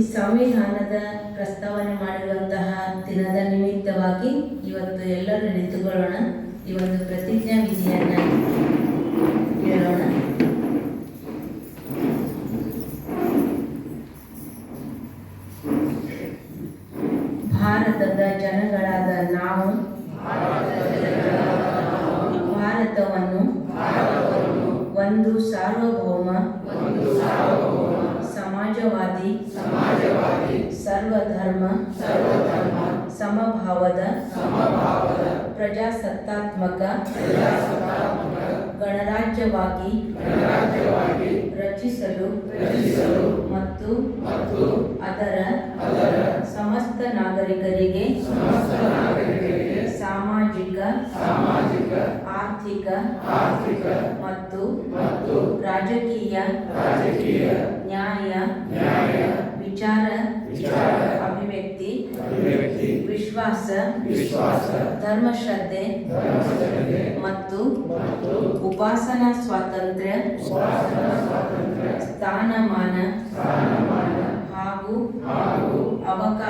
ಈ ಸಂವಿಧಾನದ ಪ್ರಸ್ತಾವನೆ ಮಾಡಿರುವಂತಹ ದಿನದ ನಿಮಿತ್ತವಾಗಿ ಇವತ್ತು ಎಲ್ಲರೂ ನಿಂತುಕೊಳ್ಳೋಣ. ಈ ಒಂದು ಪ್ರತಿಜ್ಞಾ ವಿಧಿಯನ್ನ ಹೇಳೋಣ ಭಾರತದ ಜನಗಳಾದ ನಾವು, ಭಾರತವನ್ನು, ಒಂದು ಸಾರ್ವಭೌಮ ಸಮಾಜವಾದಿ ಸರ್ವಧರ್ಮ ಸರ್ವಧರ್ಮ ಸಮಭಾವದ ಸಮಭಾವದ ಪ್ರಜಾಸತ್ತಾತ್ಮಕ ಗಣರಾಜ್ಯವಾಗಿ ರಚಿಸಲು ರಚಿಸಲು ಮತ್ತು ಅದರ ಅದರ ಸಮಸ್ತ ನಾಗರಿಕರಿಗೆ ಸಾಮಾಜಿಕ ಆರ್ಥಿಕ ಆರ್ಥಿಕ ಮತ್ತು ಮತ್ತು ರಾಜಕೀಯ ರಾಜಕೀಯ ನ್ಯಾಯ ನ್ಯಾಯ ವಿಚಾರ ವಿಚಾರ ಅಭಿವ್ಯಕ್ತಿ ಅಭಿವ್ಯಕ್ತಿ ವಿಶ್ವಾಸ ಧರ್ಮಶ್ರದ್ಧೆ ಮತ್ತು ಉಪಾಸನಾ ಸ್ವಾತಂತ್ರ್ಯ ಸ್ಥಾನಮಾನ ಹಾಗೂ ಅವಕಾಶ.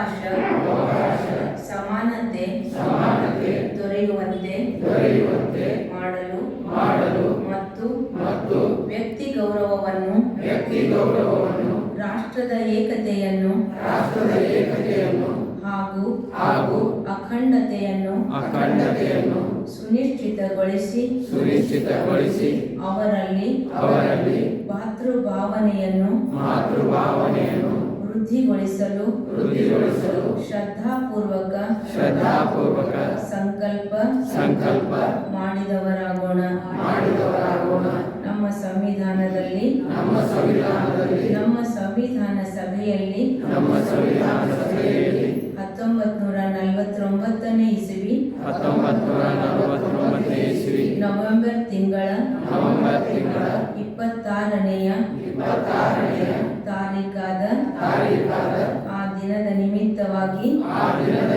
ದೊರೆಯುವಂತೆ ಮಾಡಲು ಮಾಡಲು ಮತ್ತು ಮತ್ತು ವ್ಯಕ್ತಿ ಗೌರವವನ್ನು ವ್ಯಕ್ತಿ ಗೌರವವನ್ನು ರಾಷ್ಟ್ರದ ಏಕತೆಯನ್ನು ರಾಷ್ಟ್ರದ ಏಕತೆಯನ್ನು ಹಾಗೂ ಹಾಗೂ ಅಖಂಡತೆಯನ್ನು ಅಖಂಡತೆಯನ್ನು ಸುನಿಶ್ಚಿತಗೊಳಿಸಿ ಸುನಿಶ್ಚಿತಗೊಳಿಸಿ ಅವರಲ್ಲಿ ಅವರಲ್ಲಿ ಮಾತೃಭಾವನೆಯನ್ನು ಮಾತೃಭಾವನೆಯನ್ನು ವೃದ್ಧಿಗೊಳಿಸಲು ವೃದ್ಧಿಗೊಳಿಸಲು ಶ್ರದ್ಧಾಪೂರ್ವಕ ಶ್ರದ್ಧಾಪೂರ್ವಕ ಸಂಕಲ್ಪ ಸಂಕಲ್ಪ ಮಾಡಿದವರಾಗೋಣ. ಮಾಡಿದವರಾಗೋಣ. ನಮ್ಮ ಸಂವಿಧಾನದಲ್ಲಿ ನಮ್ಮ ಸಂವಿಧಾನದಲ್ಲಿ ನಮ್ಮ ಸಂವಿಧಾನ ಸಭೆಯಲ್ಲಿ ನಮ್ಮ ಸಂವಿಧಾನ ಸಭೆಯಲ್ಲಿ ಹತ್ತೊಂಬತ್ ನೂರ ನಲವತ್ತೊಂಬತ್ತನೇ ಇಸವಿ ಹತ್ತೊಂಬತ್ತು ನೂರ ನಲವತ್ತೊಂಬತ್ತನೇ ಇಸ್ವಿ ನವೆಂಬರ್ ತಿಂಗಳ ನವೆಂಬರ್ ತಿಂಗಳ ಇಪ್ಪತ್ತಾರನೆಯ ಇಪ್ಪತ್ತಾರನೆಯ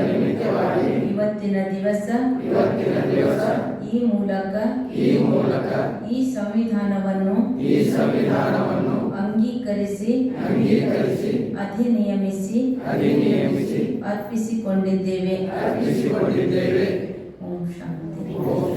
ನಿಮಿತ್ತವಾಗಿ ಇವತ್ತಿನ ದಿವಸ ಇವತ್ತಿನ ದಿವಸ ಈ ಮೂಲಕ ಈ ಮೂಲಕ ಈ ಸಂವಿಧಾನವನ್ನು ಈ ಸಂವಿಧಾನವನ್ನು ಅಂಗೀಕರಿಸಿ ಅಂಗೀಕರಿಸಿ ಅಧಿನಿಯಮಿಸಿ ಅಧಿನಿಯಮಿಸಿ ಅರ್ಪಿಸಿಕೊಂಡಿದ್ದೇವೆ. ಓಂ ಶಾಂತಿ. ಓಂ